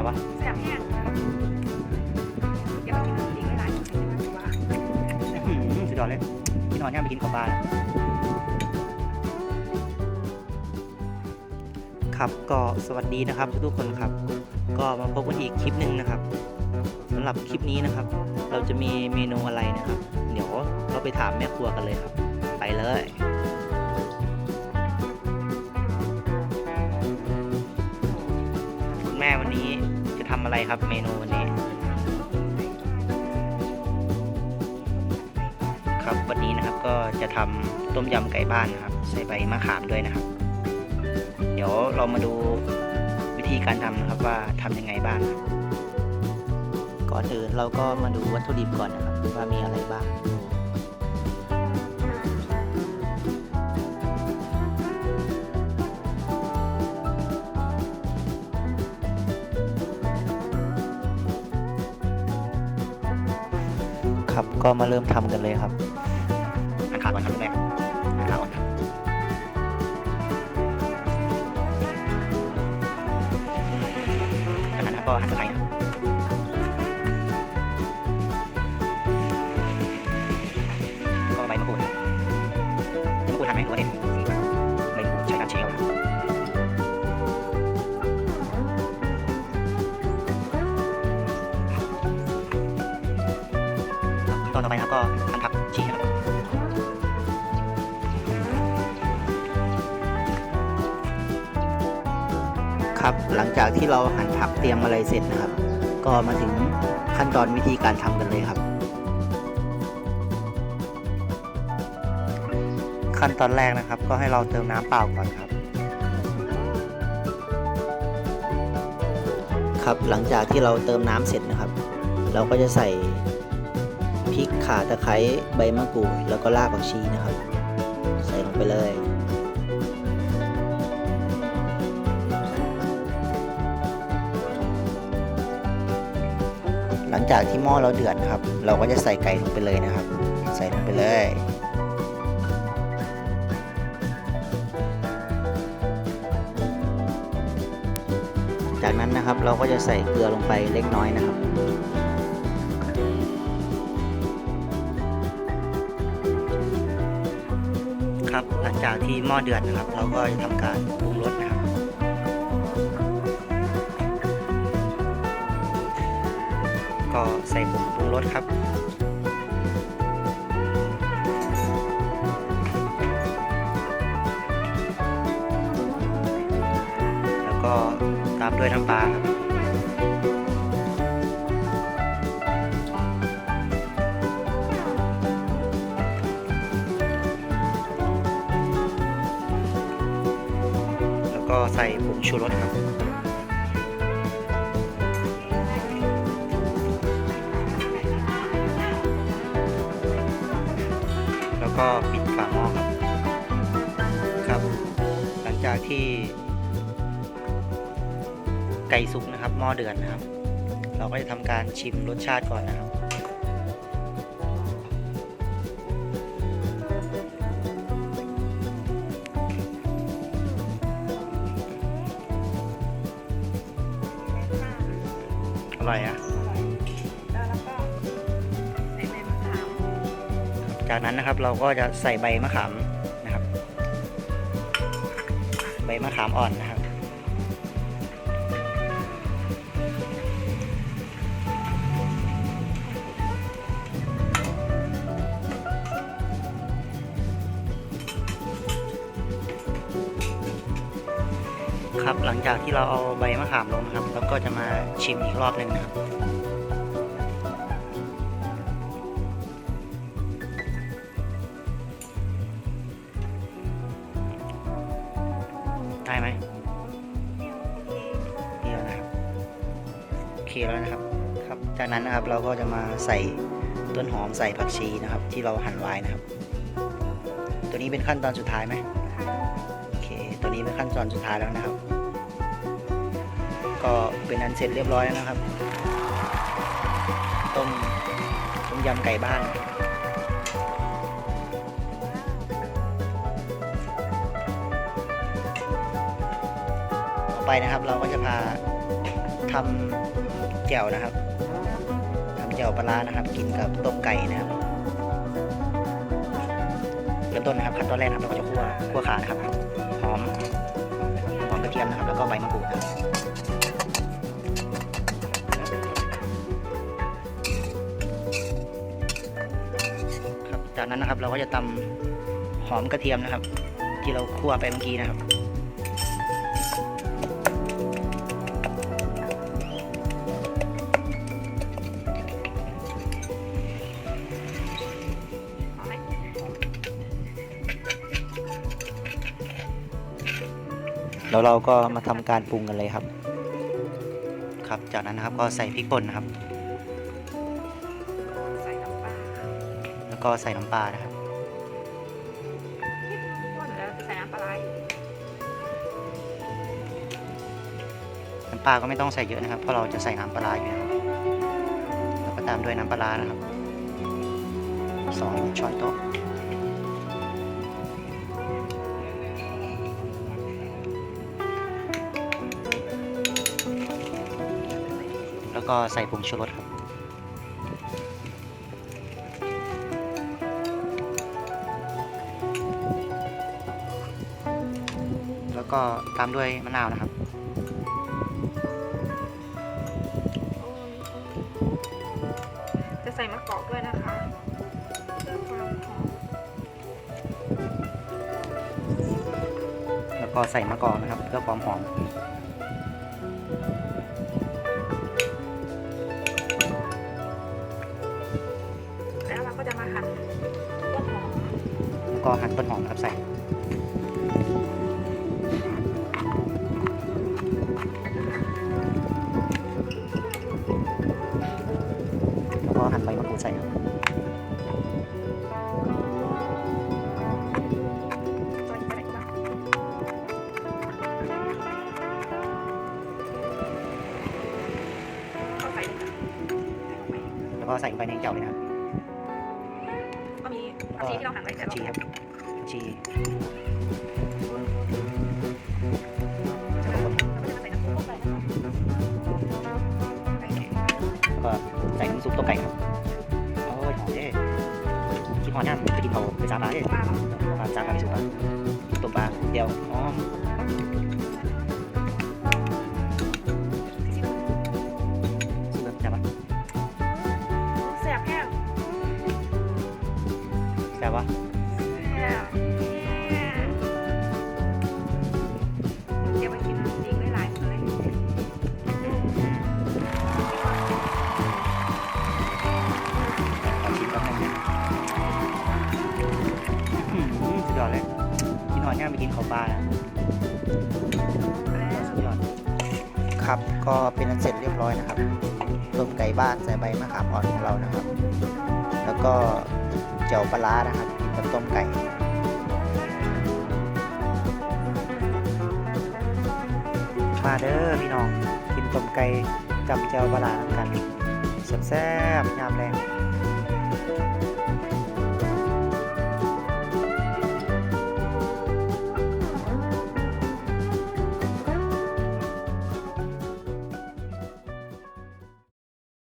บวะแซ่บแห้งอย่ามากินจริงไม่ได้ว่าอื้อหือสุดยอดเลยพี่นอนเนี่ยไปกินของบ้านครับก็สวัสดีนะครับ ทุกคนครับ ก็มาพบกันอีกคลิปหนึ่งนะครับสำหรับคลิปนี้นะครับ เราจะมีเมนูอะไรนะครับ เดี๋ยวเราไปถามแม่ครัวกันเลยครับ ไปเลยคุณแม่วันนี้ ทำอะไรครับเมนูวันนี้ ครับวันนี้นะครับก็จะทำต้มยำไก่บ้านนะครับ ใส่ใบมะขามด้วยนะครับ เดี๋ยวเรามาดูวิธีการทำนะครับว่าทำยังไงบ้างก่อนอื่นเราก็มาดูวัตถุดิบก่อนนะครับว่ามีอะไรบ้าง ก็มาเริ่มทำกันเลยครับ อันขาก่อนครับแรกอันขาก่อนครับจากนั้นครับก็หันตะไคร้ นต่อไปนะครับก็หั่นผักชีนะครับครับหลังจากที่เราหั่นผักเตรียมอะไรเสร็จนะครับ ก็มาถึงขั้นตอนวิธีการทำกันเลยครับ ขั้นตอนแรกนะครับ ก็ให้เราเติมน้ำเปล่าก่อนครับ ครับหลังจากที่เราเติมน้ำเสร็จนะครับ เราก็จะใส่ พริกข่าตะไคร้ใบมะกรูดแล้วก็รากผักชีนะครับ ใส่ลงไปเลย หลังจากที่หม้อเราเดือดครับ เราก็จะใส่ไก่ลงไปเลยนะครับ ใส่ลงไปเลยจากนั้นนะครับเราก็จะใส่เกลือลงไปเล็กน้อยนะครับ ครับ หลังจากที่หม้อเดือดนะครับ เราก็จะทำการปรุงรสนะครับ ก็ใส่ผงปรุงรสครับแล้วก็ตามด้วยน้ำปลาครับ ก็ใส่ผงชูรสครับ แล้วก็ปิดฝาหม้อครับ ครับ หลังจากที่ ไก่สุกนะครับหม้อเดือดนะครับ เราก็จะทำการชิมรสชาติก่อนนะครับ อร่อยอะแล้วก็ใส่ใบมะขามจากนั้นนะครับเราก็จะใส่ใบมะขามนะครับ ใบมะขามอ่อนนะครับ หลังจากที่เราเอาใบมะขามลงนะครับเราก็จะมาชิมอีกรอบหนึ่งนะครับได้ไหมเดียวนะครับโอเคแล้วนะครับครับ จากนั้นนะครับเราก็จะมาใส่ต้นหอมใส่ผักชีนะครับ ที่เราหั่นไว้นะครับ ตัวนี้เป็นขั้นตอนสุดท้ายไหมโอเค ตัวนี้เป็นขั้นตอนสุดท้ายแล้วนะครับ ก็เป็นอันเสร็จเรียบร้อยแล้วนะครับ ต้มต้มยำไก่บ้านต่อไปนะครับ เราก็จะพาทำแจ่วนะครับทำแจ่วปลาร้านะครับ กินกับต้มไก่นะครับเริ่มต้นนะครับขั้นตอนแรกนะครับเราก็จะคั่วคั่วขานะครับหอมหอมกระเทียมนะครับ แล้วก็ใบมะกรูดนะครับ จากนั้นนะครับ เราก็จะตำหอมกระเทียมนะครับ ที่เราคั่วไปเมื่อกี้นะครับแล้วเราก็มาทำการปรุงกันเลยครับ ครับ จากนั้นนะครับก็ใส่พริกป่นนะครับ ก็ใส่น้ำปลานะครับ ใส่น้ำปลาไหลน้ำปลาก็ไม่ต้องใส่เยอะนะครับ เพราะเราจะใส่น้ำปลาร้าอยู่นะครับแล้วก็ตามด้วยน้ำปลาร้านะครับสองช้อนโต๊ะแล้วก็ใส่ผงชูรสครับ ก็ตามด้วยมะนาวนะครับ จะใส่มะกอกด้วยนะคะเพื่อความหอมแล้วก็ใส่มะกอกนะครับ เพื่อความหอมแล้วเราก็จะมาหั่นต้นหอม แล้วก็หั่นต้นหอมนะครับใส่ ก็ใส่ลงไปในแก้วเลยนะครับก็มีผักชีที่เราหั่นไว้แต่ผักเราชีครับผักชีแล้วก็จะมาใส่น้ำซุปเข้าไปนะคะใส่แล้วก็ใส่น้ำซุปต้มไก่ครับโอ้ยหอมเด้คิดหอมย่างไปกินเผาไปสาบานเด้ปลาปลาจากการพิสูจน์ปลาต้มปลาเดียว ครับ ก็เป็นอันเสร็จเรียบร้อยนะครับต้มไก่บ้านใส่ใบมะขามอ่อนของเรานะครับ แล้วก็เจียวปลาร้านะครับกับต้มไก่มาเด้อพี่น้องกินต้มไก่กับเจียวปลาร้ากันแซ่บๆยามแรง